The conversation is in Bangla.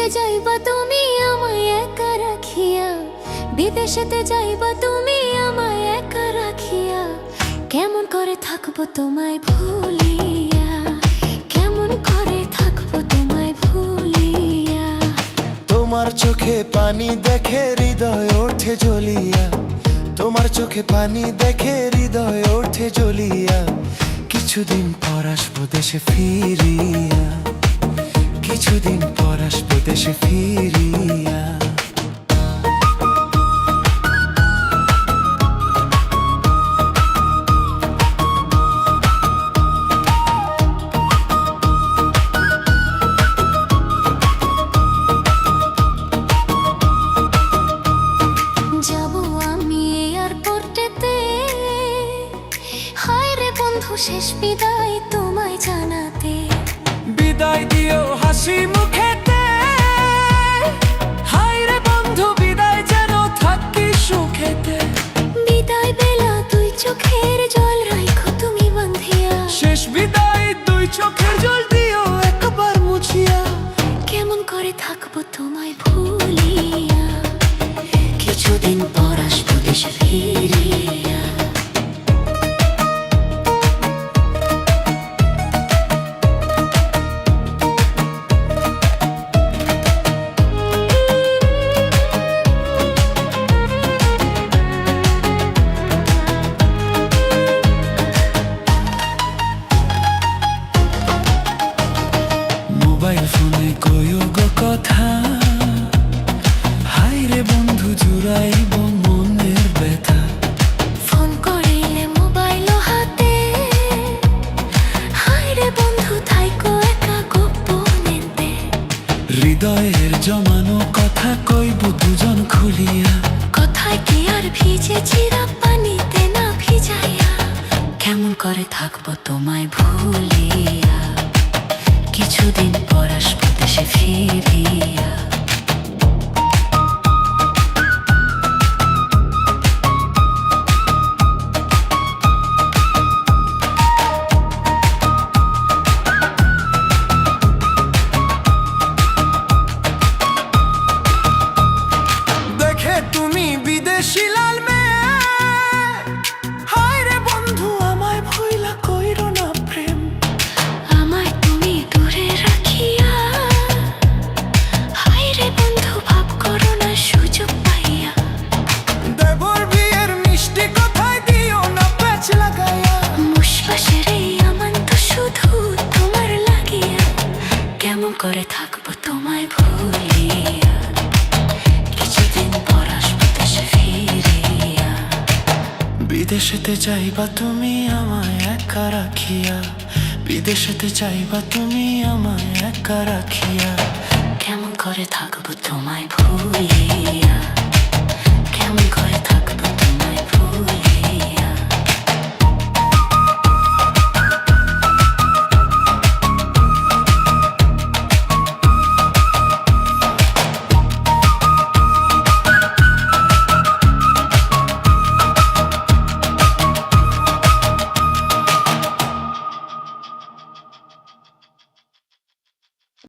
বিদেশেতে যাইবা তুমি আমায় একা রাখিয়া। বিদেশেতে যাইবা তুমি আমায় একা রাখিয়া। কেমন করে থাকব তোমায় ভুলিয়া? কেমন করে থাকব তোমায় ভুলিয়া? তোমার চোখে পানি দেখে হৃদয় ওঠে জ্বলিয়া। তোমার চোখে পানি দেখে হৃদয় ওঠে জ্বলিয়া। কিছুদিন পর আসব দেশে ফিরিয়া। কিছুদিন পর আসব দেশে ফিরিয়া। শেষ বিদায় তোমায় জানাতে। বিদায় দিও হাসি মুখেতে। রে বন্ধু বিদায় যেন থাকি সুখেতে। বিদায় বেলা তুই চোখের জল রাখো তুমি বান্ধিয়া। শেষ বিদায় দুই চোখের জল দিও একবার মুছিয়া। কেমন করে থাকব তোমায় ভুলিয়া। কিছুদিন পর আসব দেশে ফিরিয়া। জুড়াইব মনের ব্যথা। ফোন করিলে মোবাইল হাতে। হায় রে বন্ধু থাইকো একা গোপনেতে। হৃদয়ের জমানো কথা কইব দুজন খুলিয়া। কথায় কি আর ভিজে চিরা পানিতে না ভিজাইয়া? কেমন করে থাকব তোমায় ভুলিয়া? কিছুদিন পর আসব দেশে ফিরিয়া। বিদেশি লাল মেয়ে। হায় রে বন্ধু আমায় ভইলা কইরো না প্রেম। আমায় তুমি দূরে রাখিয়া। হায় রে বন্ধু ভাব করো না সুযোগ পাইয়া। দেবর বিয়ের মিষ্টি কথায় দিও না প্যাচ লাগাইয়া। মুশবাসের এই আমান তো শুধু তোমার লাগিয়া। কেমন করে থাকব তোমায় বিদেশেতে চাইবা তুমি আমায় একা রাখিয়া। বিদেশেতে চাইবা তুমি আমায় একা রাখিয়া। কেমন করে থাকব তোমায় ভুলিয়া। কেমন করে থাক